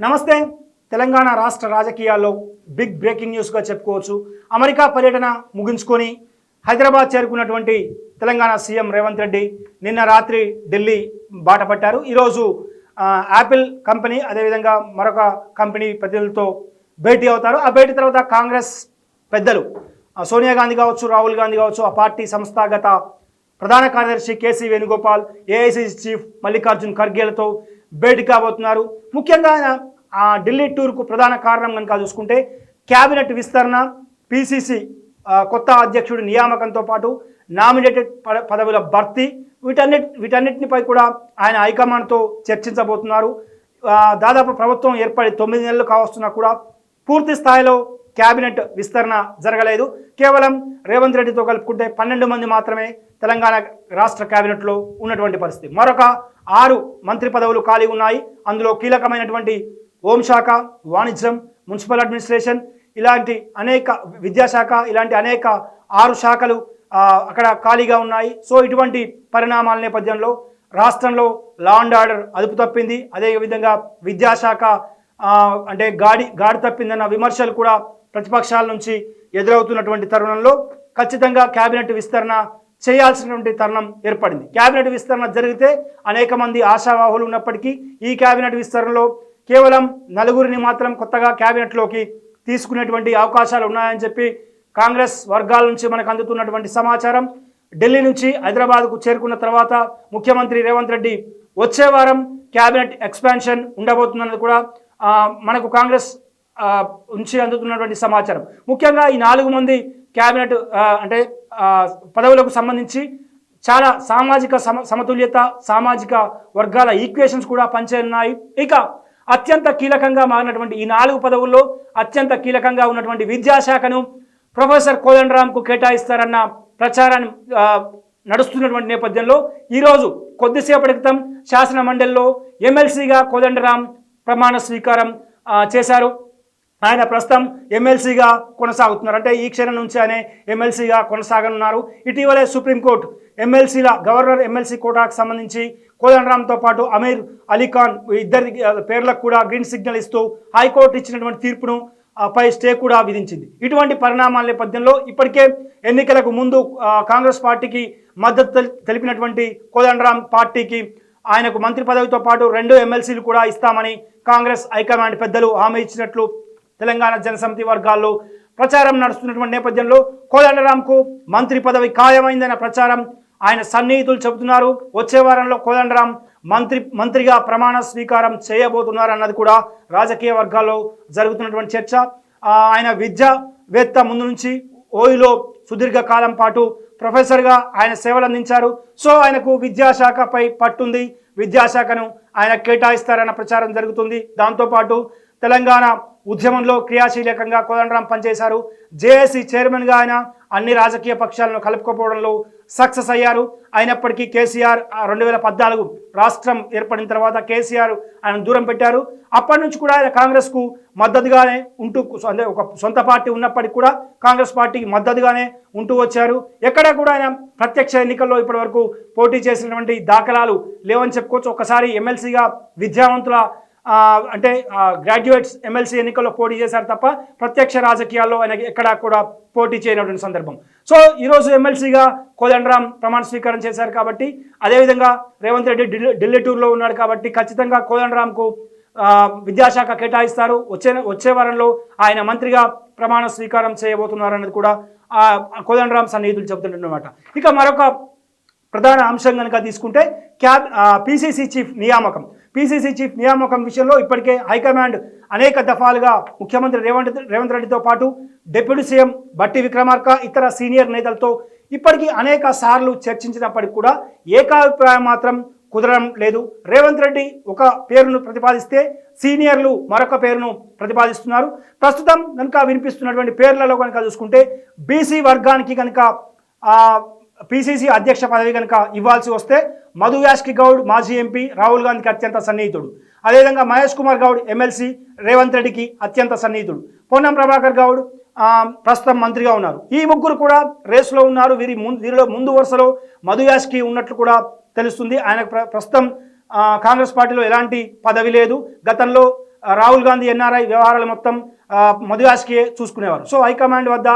నమస్తే. తెలంగాణ రాష్ట్ర రాజకీయాల్లో బిగ్ బ్రేకింగ్ న్యూస్గా చెప్పుకోవచ్చు. అమెరికా పర్యటన ముగించుకొని హైదరాబాద్ చేరుకున్నటువంటి తెలంగాణ సీఎం రేవంత్ రెడ్డి నిన్న రాత్రి ఢిల్లీ బాట పట్టారు. ఈరోజు యాపిల్ కంపెనీ అదేవిధంగా మరొక కంపెనీ ప్రతినిధులతో భేటీ అవుతారు. ఆ భేటీ తర్వాత కాంగ్రెస్ పెద్దలు సోనియా గాంధీ కావచ్చు రాహుల్ గాంధీ కావచ్చు ఆ పార్టీ సంస్థాగత ప్రధాన కార్యదర్శి KC Venugopal AICC chief Mallikarjun ఖర్గేలతో భేటీ కాబోతున్నారు. ముఖ్యంగా ఆయన ఆ ఢిల్లీ టూర్కు ప్రధాన కారణం కనుక చూసుకుంటే క్యాబినెట్ విస్తరణ పిసిసి కొత్త అధ్యక్షుడి నియామకంతో పాటు నామినేటెడ్ పద- పదవుల భర్తీ వీటన్నిటి వీటన్నిటినిపై కూడా ఆయన హైకమాండ్తో చర్చించబోతున్నారు. దాదాపు ప్రభుత్వం ఏర్పడి తొమ్మిది నెలలు కావస్తున్నా కూడా పూర్తి స్థాయిలో క్యాబినెట్ విస్తరణ జరగలేదు. కేవలం రేవంత్ రెడ్డితో కలుపుకుంటే పన్నెండు మంది మాత్రమే తెలంగాణ రాష్ట్ర క్యాబినెట్లో ఉన్నటువంటి పరిస్థితి. మరొక ఆరు మంత్రి పదవులు ఖాళీ ఉన్నాయి. అందులో కీలకమైనటువంటి హోంశాఖ వాణిజ్యం మున్సిపల్ అడ్మినిస్ట్రేషన్ ఇలాంటి అనేక విద్యాశాఖ ఇలాంటి అనేక ఆరు శాఖలు అక్కడ ఖాళీగా ఉన్నాయి. సో ఇటువంటి పరిణామాల నేపథ్యంలో రాష్ట్రంలో లా అండ్ ఆర్డర్ అదుపు తప్పింది. అదేవిధంగా విద్యాశాఖ అంటే గాడి గాడి తప్పిందన్న విమర్శలు కూడా ప్రతిపక్షాల నుంచి ఎదురవుతున్నటువంటి తరుణంలో ఖచ్చితంగా కేబినెట్ విస్తరణ చేయాల్సినటువంటి తరుణం ఏర్పడింది. కేబినెట్ విస్తరణ జరిగితే అనేక మంది ఆశావాహులు ఉన్నప్పటికీ ఈ కేబినెట్ విస్తరణలో కేవలం నలుగురిని మాత్రం కొత్తగా కేబినెట్లోకి తీసుకునేటువంటి అవకాశాలు ఉన్నాయని చెప్పి కాంగ్రెస్ వర్గాల నుంచి మనకు అందుతున్నటువంటి సమాచారం. ఢిల్లీ నుంచి హైదరాబాద్కు చేరుకున్న తర్వాత ముఖ్యమంత్రి రేవంత్ రెడ్డి వచ్చే వారం క్యాబినెట్ ఎక్స్పాన్షన్ ఉండబోతుందన్నది కూడా మనకు కాంగ్రెస్ ఉంచి అందుతున్నటువంటి సమాచారం. ముఖ్యంగా ఈ నాలుగు మంది క్యాబినెట్ అంటే పదవులకు సంబంధించి చాలా సామాజిక సమ సమతుల్యత సామాజిక వర్గాల ఈక్వేషన్స్ కూడా పనిచేయనున్నాయి. ఇక అత్యంత కీలకంగా మారినటువంటి ఈ నాలుగు పదవుల్లో అత్యంత కీలకంగా ఉన్నటువంటి విద్యాశాఖను ప్రొఫెసర్ కోదండరామ్కు కేటాయిస్తారన్న ప్రచారాన్ని నడుస్తున్నటువంటి నేపథ్యంలో ఈరోజు కొద్దిసేపటి క్రితం శాసన మండలిలో ఎమ్మెల్సీగా కోదండరాం ప్రమాణ స్వీకారం చేశారు. ఆయన ప్రస్తుతం ఎమ్మెల్సీగా కొనసాగుతున్నారు. అంటే ఈ క్షణం నుంచి ఆయన ఎమ్మెల్సీగా కొనసాగనున్నారు. ఇటీవలే సుప్రీంకోర్టు ఎమ్మెల్సీల గవర్నర్ ఎమ్మెల్సీ కోటాకు సంబంధించి కోదండరామ్తో పాటు అమీర్ అలీఖాన్ ఇద్దరి పేర్లకు కూడా గ్రీన్ సిగ్నల్ ఇస్తూ హైకోర్టు ఇచ్చినటువంటి తీర్పును పై స్టే కూడా విధించింది. ఇటువంటి పరిణామాల నేపథ్యంలో ఇప్పటికే ఎన్నికలకు ముందు కాంగ్రెస్ పార్టీకి మద్దతు తెలిపినటువంటి కోదండరామ్ పార్టీకి ఆయనకు మంత్రి పదవితో పాటు రెండు ఎమ్మెల్సీలు కూడా ఇస్తామని కాంగ్రెస్ హైకమాండ్ పెద్దలు హామీ ఇచ్చినట్లు తెలంగాణ జనసమితి వర్గాల్లో ప్రచారం నడుస్తున్నటువంటి నేపథ్యంలో కోదండరాంకు మంత్రి పదవి ఖాయమైందన్న ప్రచారం ఆయన సన్నిహితులు చెబుతున్నారు. వచ్చే వారంలో కోదండరాం మంత్రి మంత్రిగా ప్రమాణ స్వీకారం చేయబోతున్నారన్నది కూడా రాజకీయ వర్గాల్లో జరుగుతున్నటువంటి చర్చ. ఆయన విద్యావేత్త ముందు నుంచి ఓయిలో సుదీర్ఘకాలం పాటు ప్రొఫెసర్గా ఆయన సేవలు అందించారు సో ఆయనకు విద్యాశాఖపై పట్టుంది. విద్యాశాఖను ఆయన కేటాయిస్తారన్న ప్రచారం జరుగుతుంది. దాంతోపాటు తెలంగాణ ఉద్యమంలో క్రియాశీలకంగా కోదండరాం పనిచేశారు. జేఏసీ చైర్మన్గా ఆయన అన్ని రాజకీయ పక్షాలను కలుపుకోపోవడంలో సక్సెస్ అయ్యారు. అయినప్పటికీ కేసీఆర్ రెండు వేల పద్నాలుగు రాష్ట్రం ఏర్పడిన తర్వాత కేసీఆర్ ఆయన దూరం పెట్టారు. అప్పటి నుంచి కూడా ఆయన కాంగ్రెస్కు మద్దతుగానే ఉంటూ అంటే ఒక సొంత పార్టీ ఉన్నప్పటికీ కూడా కాంగ్రెస్ పార్టీకి మద్దతుగానే ఉంటూ వచ్చారు. ఎక్కడా కూడా ఆయన ప్రత్యక్ష ఎన్నికల్లో ఇప్పటి వరకు పోటీ చేసినటువంటి దాఖలాలు లేవని చెప్పుకోవచ్చు. ఒకసారి ఎమ్మెల్సీగా విద్యావంతుల అంటే గ్రాడ్యుయేట్స్ ఎమ్మెల్సీ ఎన్నికల్లో పోటీ చేశారు తప్ప ప్రత్యక్ష రాజకీయాల్లో ఆయన ఎక్కడా కూడా పోటీ చేయనటువంటి సందర్భం. సో ఈరోజు ఎమ్మెల్సీగా కోదండరాం ప్రమాణ స్వీకారం చేశారు కాబట్టి అదేవిధంగా రేవంత్ రెడ్డి ఢిల్లీ ఢిల్లీ టూర్లో ఉన్నాడు కాబట్టి ఖచ్చితంగా కోదండరాంకు విద్యాశాఖ కేటాయిస్తారు. వచ్చే వచ్చే వారంలో ఆయన మంత్రిగా ప్రమాణ స్వీకారం చేయబోతున్నారన్నది కూడా కోదండరామ్ కోదండరాం సన్నిహితులు చెబుతుంటున్నమాట ఇక మరొక ప్రధాన అంశం కనుక తీసుకుంటే క్యాబ్ పిసిసి చీఫ్ నియామకం. పిసిసి చీఫ్ నియామకం విషయంలో ఇప్పటికే హైకమాండ్ అనేక దఫాలుగా ముఖ్యమంత్రి రేవంత్ రేవంత్ రెడ్డితో పాటు డిప్యూటీ సీఎం బట్టి విక్రమార్క ఇతర సీనియర్ నేతలతో ఇప్పటికీ అనేక సార్లు చర్చించినప్పటికీ కూడా ఏకాభిప్రాయం మాత్రం కుదరడం లేదు. రేవంత్ రెడ్డి ఒక పేరును ప్రతిపాదిస్తే సీనియర్లు మరొక పేరును ప్రతిపాదిస్తున్నారు. ప్రస్తుతం కనుక వినిపిస్తున్నటువంటి పేర్లలో కనుక చూసుకుంటే బీసీ వర్గానికి కనుక పిసిసి అధ్యక్ష పదవి కనుక ఇవ్వాల్సి వస్తే మధు యాష్కి గౌడ్ మాజీ ఎంపీ రాహుల్ గాంధీకి అత్యంత సన్నిహితుడు. అదేవిధంగా మహేష్ కుమార్ గౌడ్ ఎమ్మెల్సీ రేవంత్ రెడ్డికి అత్యంత సన్నిహితుడు. పొన్నం ప్రభాకర్ గౌడ్ ప్రస్తుతం మంత్రిగా ఉన్నారు. ఈ ముగ్గురు కూడా రేసులో ఉన్నారు. వీరి ముందు వీరిలో ముందు వరుసలో మధు యాష్కి ఉన్నట్లు కూడా తెలుస్తుంది. ఆయన ప్రస్తుతం కాంగ్రెస్ పార్టీలో ఎలాంటి పదవి లేదు. గతంలో రాహుల్ గాంధీ ఎన్ఆర్ఐ వ్యవహారాలు మొత్తం మధు యాష్కే చూసుకునేవారు. సో హైకమాండ్ వద్ద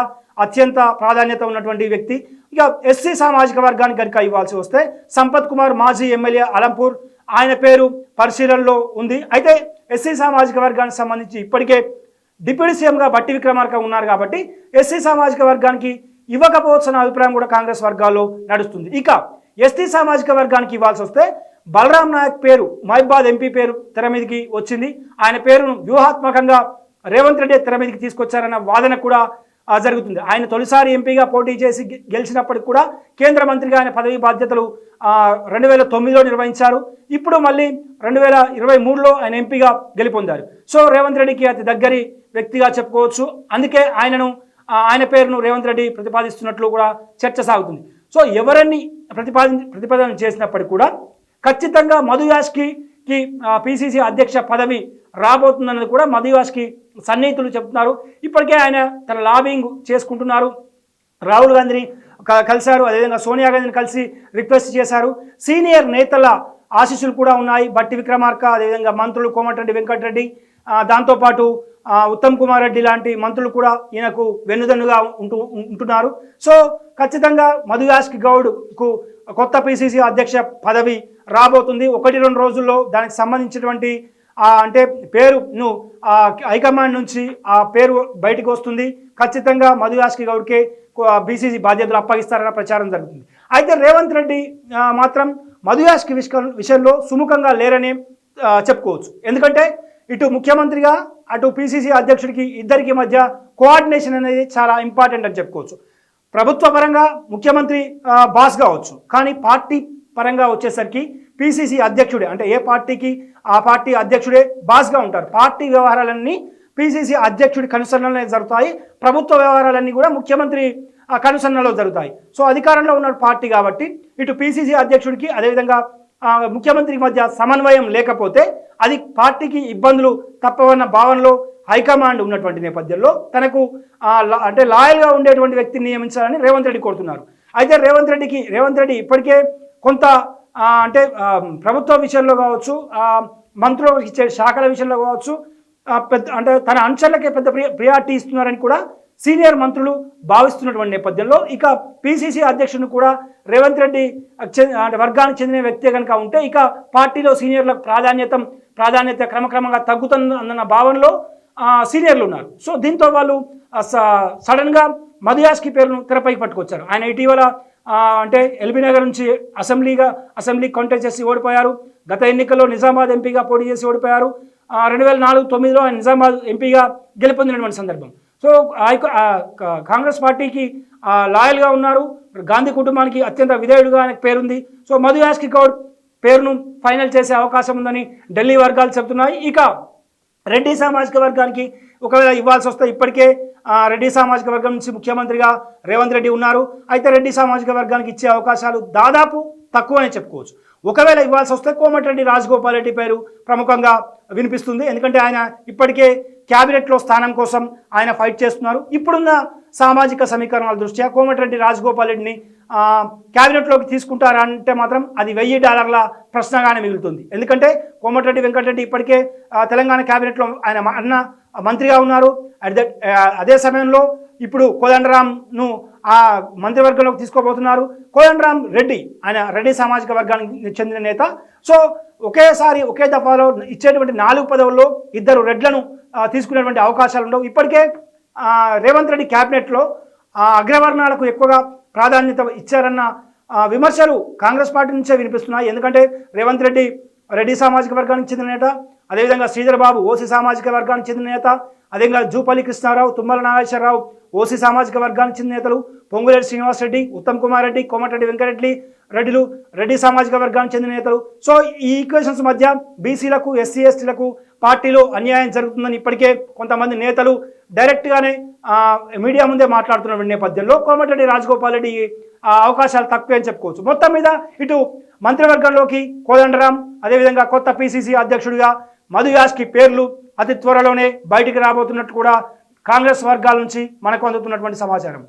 అత్యంత ప్రాధాన్యత ఉన్నటువంటి వ్యక్తి. ఇక ఎస్సీ సామాజిక వర్గానికి కనుక ఇవ్వాల్సి వస్తే సంపత్ కుమార్ మాజీ ఎమ్మెల్యే అలంపూర్ ఆయన పేరు పరిశీలనలో ఉంది. అయితే ఎస్సీ సామాజిక వర్గానికి సంబంధించి ఇప్పటికే డిప్యూటీ సీఎంగా బట్టి విక్రమార్క ఉన్నారు కాబట్టి ఎస్సీ సామాజిక వర్గానికి ఇవ్వకపోవచ్చున్న అభిప్రాయం కూడా కాంగ్రెస్ వర్గాల్లో నడుస్తుంది. ఇక ఎస్టీ సామాజిక వర్గానికి ఇవ్వాల్సి వస్తే బలరాం నాయక్ పేరు మహిబాద్ ఎంపీ పేరు తెర మీదకి వచ్చింది. ఆయన పేరును వ్యూహాత్మకంగా రేవంత్ రెడ్డి తెర మీదకి తీసుకొచ్చారన్న వాదన కూడా జరుగుతుంది. ఆయన తొలిసారి ఎంపీగా పోటీ చేసి గెలిచినప్పటికి కూడా కేంద్ర మంత్రిగా ఆయన పదవి బాధ్యతలు రెండు వేల తొమ్మిదిలో నిర్వహించారు. ఇప్పుడు మళ్ళీ రెండు వేల ఇరవై మూడులో ఆయన ఎంపీగా గెలుపొందారు. సో రేవంత్ రెడ్డికి అతి దగ్గరి వ్యక్తిగా చెప్పుకోవచ్చు. అందుకే ఆయనను ఆయన పేరును రేవంత్ రెడ్డి ప్రతిపాదిస్తున్నట్లు కూడా చర్చ సాగుతుంది. సో ఎవరన్ని ప్రతిపాది ప్రతిపాదన చేసినప్పటికీ కూడా ఖచ్చితంగా మధు యాష్కి కి పిసిసి అధ్యక్ష పదవి రాబోతుందన్నది కూడా మధువాస్కి సన్నిహితులు చెప్తున్నారు. ఇప్పటికే ఆయన తన లాబింగ్ చేసుకుంటున్నారు. రాహుల్ గాంధీని కలిశారు. అదేవిధంగా సోనియా గాంధీని కలిసి రిక్వెస్ట్ చేశారు. సీనియర్ నేతల ఆశీస్సులు కూడా ఉన్నాయి. బట్టి విక్రమార్క అదేవిధంగా మంత్రులు కోమటిరెడ్డి వెంకటరెడ్డి దాంతోపాటు ఉత్తమ్ కుమార్ రెడ్డి లాంటి మంత్రులు కూడా ఈయనకు వెన్నుదన్నుగా ఉంటూ ఉంటున్నారు. సో ఖచ్చితంగా మధుయాష్కి గౌడ్కు కొత్త పిసిసి అధ్యక్ష పదవి రాబోతుంది. ఒకటి రెండు రోజుల్లో దానికి సంబంధించినటువంటి అంటే పేరును ఆ, హైకమాండ్ నుంచి ఆ పేరు బయటకు వస్తుంది. ఖచ్చితంగా మధు యాష్కి గౌడ్కే బీసీసీ బాధ్యతలు అప్పగిస్తారన్న ప్రచారం జరుగుతుంది. అయితే రేవంత్ రెడ్డి మాత్రం మధు యాష్కి విషయంలో సుముఖంగా లేరని చెప్పుకోవచ్చు. ఎందుకంటే ఇటు ముఖ్యమంత్రిగా అటు పిసిసి అధ్యక్షుడికి ఇద్దరికి మధ్య కోఆర్డినేషన్ అనేది చాలా ఇంపార్టెంట్ అని చెప్పుకోవచ్చు. ప్రభుత్వ పరంగా ముఖ్యమంత్రి ఆ, బాస్ కావచ్చు. కానీ పార్టీ పరంగా వచ్చేసరికి పిసిసి అధ్యక్షుడే అంటే ఏ పార్టీకి ఆ పార్టీ అధ్యక్షుడే బాస్గా ఉంటారు. పార్టీ వ్యవహారాలన్నీ పిసిసి అధ్యక్షుడి కనుసరణలో జరుగుతాయి. ప్రభుత్వ వ్యవహారాలన్నీ కూడా ముఖ్యమంత్రి ఆ, కనుసరణలో జరుగుతాయి. సో అధికారంలో ఉన్న పార్టీ కాబట్టి ఇటు పిసిసి అధ్యక్షుడికి అదేవిధంగా ముఖ్యమంత్రికి మధ్య సమన్వయం లేకపోతే అది పార్టీకి ఇబ్బందులు తప్పవన్న భావనలో హైకమాండ్ ఉన్నటువంటి నేపథ్యంలో తనకు లా- అంటే లాయల్గా ఉండేటువంటి వ్యక్తిని నియమించాలని రేవంత్ రెడ్డి కోరుతున్నారు. అయితే రేవంత్ రెడ్డికి రేవంత్ రెడ్డి ఇప్పటికే కొంత అంటే ప్రభుత్వ విషయంలో కావచ్చు ఆ, మంత్రులకు ఇచ్చే శాఖల విషయంలో కావచ్చు పెద్ద అంటే తన అంశాలకే పెద్ద ప్రియ ప్రియారిటీ ఇస్తున్నారని కూడా సీనియర్ మంత్రులు భావిస్తున్నటువంటి నేపథ్యంలో ఇక పిసిసి అధ్యక్షుడు కూడా రేవంత్ రెడ్డి అంటే వర్గానికి చెందిన వ్యక్తి కనుక ఉంటే ఇక పార్టీలో సీనియర్లకు ప్రాధాన్యత ప్రాధాన్యత క్రమక్రమంగా తగ్గుతుందన్న భావనలో సీనియర్లు ఉన్నారు. సో దీంతో వాళ్ళు స- సడన్గా మధుయాస్కి పేరును తెరపైకి పట్టుకొచ్చారు. ఆయన ఇటీవల అంటే ఎల్బీ నగర్ నుంచి అసెంబ్లీగా అసెంబ్లీ కాంటెస్ట్ చేసి ఓడిపోయారు. గత ఎన్నికల్లో నిజామాబాద్ ఎంపీగా పోటీ చేసి ఓడిపోయారు. రెండు వేల నాలుగు తొమ్మిదిలో ఆయన నిజామాబాద్ ఎంపీగా గెలుపొందినటువంటి సందర్భం. సో కా- కాంగ్రెస్ పార్టీకి లాయల్గా ఉన్నారు. గాంధీ కుటుంబానికి అత్యంత విధేయుడుగా ఆయనకు పేరుంది. సో మధు యాస్కి గౌడ్ పేరును ఫైనల్ చేసే అవకాశం ఉందని ఢిల్లీ వర్గాలు చెబుతున్నాయి. ఇక రెడ్డి సామాజిక వర్గానికి ఒకవేళ ఇవ్వాల్సి వస్తే ఇప్పటికే రెడ్డి సామాజిక వర్గం నుంచి ముఖ్యమంత్రిగా రేవంత్ రెడ్డి ఉన్నారు. అయితే రెడ్డి సామాజిక వర్గానికి ఇచ్చే అవకాశాలు దాదాపు తక్కువనే చెప్పుకోవచ్చు. ఒకవేళ ఇవ్వాల్సి వస్తే కోమటిరెడ్డి రాజగోపాల్ రెడ్డి పేరు ప్రముఖంగా వినిపిస్తుంది. ఎందుకంటే ఆయన ఇప్పటికే క్యాబినెట్లో స్థానం కోసం ఆయన ఫైట్ చేస్తున్నారు. ఇప్పుడున్న సామాజిక సమీకరణాల దృష్ట్యా కోమటిరెడ్డి రాజగోపాల్ రెడ్డిని క్యాబినెట్లోకి తీసుకుంటారా అంటే మాత్రం అది వెయ్యి డాలర్ల ప్రశ్నగానే మిగులుతుంది. ఎందుకంటే కోమటిరెడ్డి వెంకటరెడ్డి ఇప్పటికే తెలంగాణ క్యాబినెట్లో ఆయన అన్న మంత్రిగా ఉన్నారు. అట్ దట్ అదే సమయంలో ఇప్పుడు కోదండరాంను ఆ మంత్రివర్గంలోకి తీసుకోబోతున్నారు. కోదండరాం రెడ్డి ఆయన రెడ్డి సామాజిక వర్గానికి చెందిన నేత. సో ఒకేసారి ఒకే దఫాలో ఇచ్చేటువంటి నాలుగు పదవుల్లో ఇద్దరు రెడ్లను తీసుకునేటువంటి అవకాశాలు ఉండవు. ఇప్పటికే రేవంత్ రెడ్డి క్యాబినెట్లో అగ్రవర్ణాలకు ఎక్కువగా ప్రాధాన్యత ఇచ్చారన్న విమర్శలు కాంగ్రెస్ పార్టీ నుంచే వినిపిస్తున్నాయి. ఎందుకంటే రేవంత్ రెడ్డి రెడ్డి సామాజిక వర్గానికి చెందిన నేత అదేవిధంగా శ్రీధర్ బాబు ఓసీ సామాజిక వర్గానికి చెందిన నేత అదేవిధంగా జూపల్లి కృష్ణారావు తుమ్మల నాగేశ్వరరావు ఓసీ సామాజిక వర్గానికి చెందిన నేతలు పొంగులేటి శ్రీనివాస్ రెడ్డి ఉత్తమ్ కుమార్ రెడ్డి కోమటిరెడ్డి వెంకటరెడ్డి రెడ్డిలు రెడ్డి సామాజిక వర్గానికి చెందిన నేతలు. సో ఈ ఈక్వేషన్స్ మధ్య బీసీలకు ఎస్సీ ఎస్టీలకు పార్టీలో అన్యాయం జరుగుతుందని ఇప్పటికే కొంతమంది నేతలు డైరెక్ట్గానే మీడియా ముందే మాట్లాడుతున్న నేపథ్యంలో కోమటిరెడ్డి రాజగోపాల్ రెడ్డి అవకాశాలు తక్కువే అని చెప్పుకోవచ్చు. మొత్తం మీద ఇటు మంత్రివర్గంలోకి కోదండరాం అదేవిధంగా కొత్త పిసిసి అధ్యక్షుడిగా మధు యాస్కి పేర్లు అతి త్వరలోనే బయటికి రాబోతున్నట్టు కూడా కాంగ్రెస్ వర్గాల నుంచి మనకు అందుతున్నటువంటి సమాచారం.